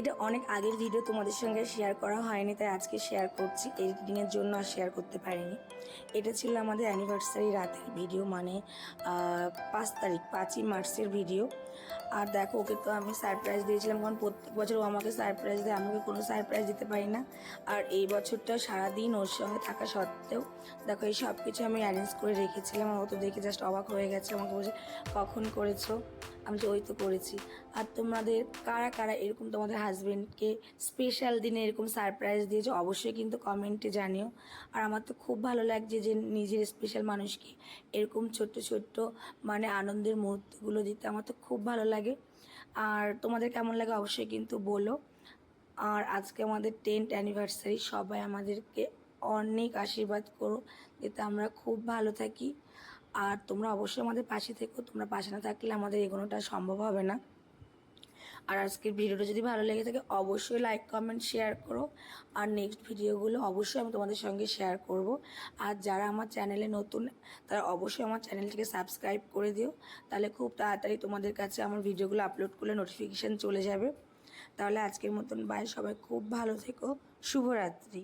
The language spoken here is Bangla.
এটা অনেক আগের ভিডিও তোমাদের সঙ্গে শেয়ার করা হয়নি, তাই আজকে শেয়ার করছি। এডিটিংয়ের জন্য আর শেয়ার করতে পারিনি। এটা ছিল আমাদের অ্যানিভার্সারি রাতের ভিডিও মানে পাঁচ তারিখ, পাঁচই মার্চের ভিডিও আর দেখো, ওকে তো আমি সারপ্রাইজ দিয়েছিলাম, কারণ প্রত্যেক বছর ও আমাকে সারপ্রাইজ দেয় আমাকে কোনো সারপ্রাইজ দিতে পারি না। আর এই বছরটা সারাদিন ওর সঙ্গে থাকা সত্ত্বেও, দেখো, এই সব কিছু আমি অ্যারেঞ্জ করে রেখেছিলাম ও তো দেখে জাস্ট অবাক হয়ে গেছে, আমাকে বলছে, কখন করেছ? আমি তো ওই তো করেছি। আর তোমাদের, কারা কারা, এরকম তোমাদের হাজবেন্ডকে স্পেশাল দিনে এরকম সারপ্রাইজ দিয়েছ, অবশ্যই কিন্তু কমেন্টে জানিও। আর আমার তো খুব ভালো লাগছে যে নিজের স্পেশাল মানুষকে এরকম ছোট্ট ছোট্ট মানে আনন্দের মুহূর্তগুলো দিতে আমার তো খুব ভালো লাগে। আর তোমাদের কেমন লাগে অবশ্যই কিন্তু বলো। আর আজকে আমাদের টেন্থ অ্যানিভার্সারি সবাই আমাদেরকে অনেক আশীর্বাদ করো যাতে আমরা খুব ভালো থাকি। আর তোমরা অবশ্যই আমাদের পাশে থেকো, তোমরা পাশে না থাকলে আমাদের এগোনোটা সম্ভব হবে না। আর আজকের ভিডিওটা যদি ভালো লেগে থাকে, অবশ্যই লাইক কমেন্ট শেয়ার করো। আর নেক্সট ভিডিওগুলো অবশ্যই আমি তোমাদের সঙ্গে শেয়ার করব। আর যারা আমার চ্যানেলে নতুন, তারা অবশ্যই আমার চ্যানেলটিকে সাবস্ক্রাইব করে দিও। তাহলে খুব তাড়াতাড়ি তোমাদের কাছে আমার ভিডিওগুলো আপলোড করলে নোটিফিকেশান চলে যাবে। তাহলে আজকের মতন বাই সবাই খুব ভালো থেকো। শুভরাত্রি।